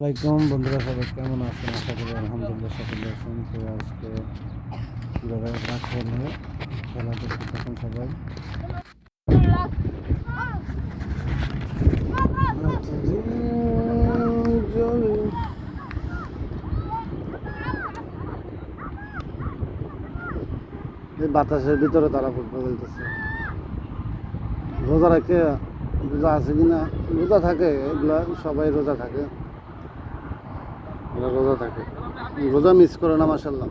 আসসালামাইকুম বন্ধুরা সবাই কেমন আছেন? আশা করি আলহামদুলিল্লাহ সকলে আছেন। তো আজকে খেলা দেখতে থাকুন সবাই? বাতাসের ভিতরে তারা ফুটবল খেলতেছে। রোজা রাখে, রোজা আছে কিনা? রোজা থাকে, এগুলা সবাই রোজা থাকে। রোজা থাকে। রোজা মিস করে না মাসাল্লাহ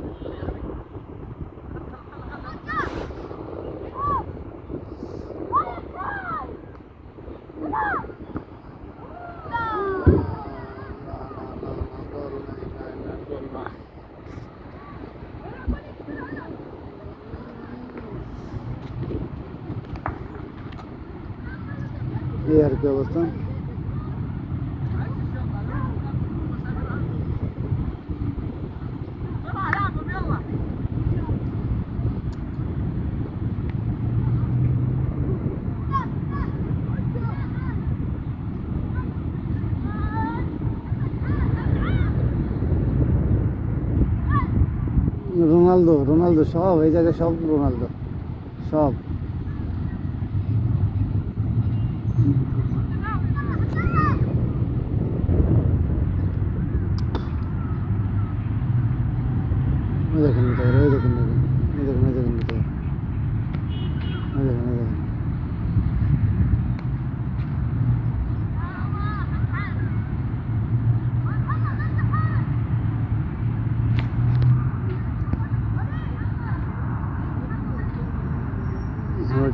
এই আর কি অবস্থা? রোনালদো রোনালদো সব এই জায়গায় সব রোনালদো সব ওই দেখেন ভিতরে ওই দেখেন দেখেন এই দেখেন এই দেখেন ভিতরে ওই দেখেন ওই দেখেন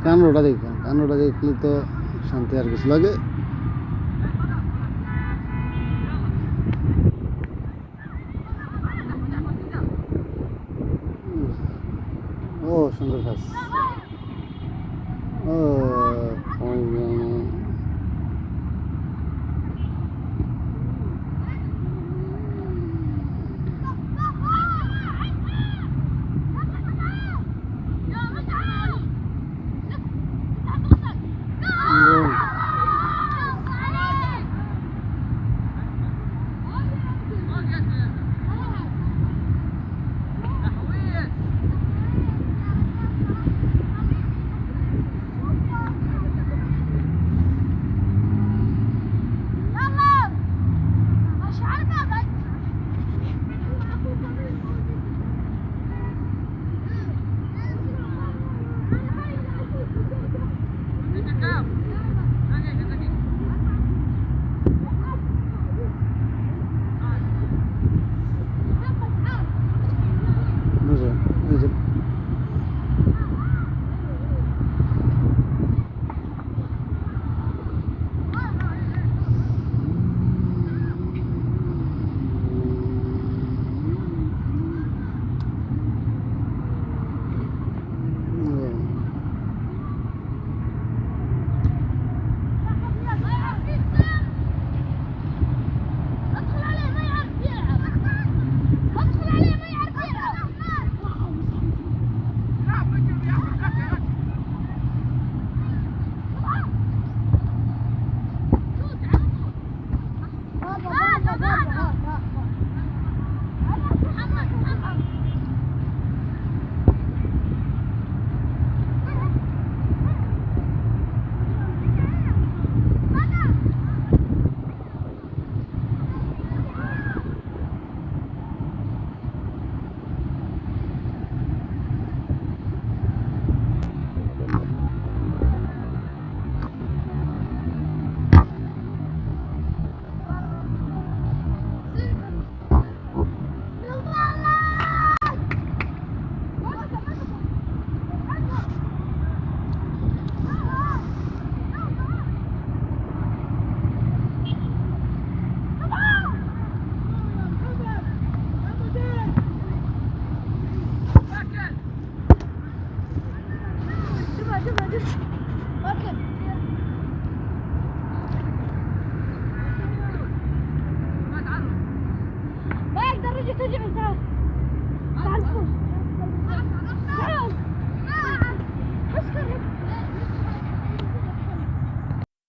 কানড়টা দেখবেন কানড়টা দেখলে তো শান্তি আর কিছু লাগে ও সুন্দর কাজ ও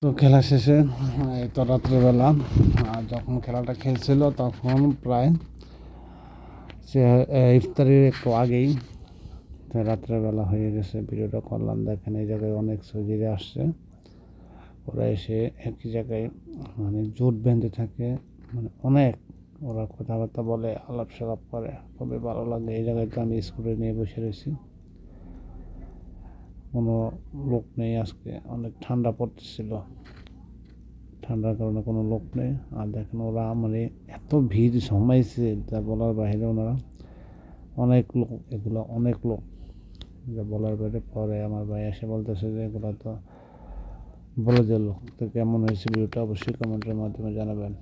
তো খেলা শেষে তো রাত্রেবেলা যখন খেলাটা খেলছিল তখন প্রায় সে ইফতারির একটু আগেই রাত্রেবেলা হয়ে গেছে, ভিডিওটা করলাম। দেখেন এই জায়গায় অনেক সজিরে আসছে। ওরা এসে একই জায়গায় মানে জোট বেঁধে থাকে মানে অনেক ওরা কথাবার্তা বলে আলাপ সালাপ করে। খুবই ভালো লাগে। এই জায়গায় তো আমি স্কুলে নিয়ে বসে রয়েছি। কোনো লোক নেই আজকে। অনেক ঠান্ডা পড়তেছিল। ঠান্ডার কারণে কোনো লোক নেই। আর দেখেন ওরা মানে এত ভিড় জমাইছে, যা বলার বাইরে ওনারা। অনেক লোক, এগুলো অনেক লোক। যা বলার বাইরে পরে আমার ভাই এসে বলতেছে যে এগুলো তো বলে দিল তো কেমন হয়েছে ভিডিওটা অবশ্যই কমেন্টের মাধ্যমে জানাবেন।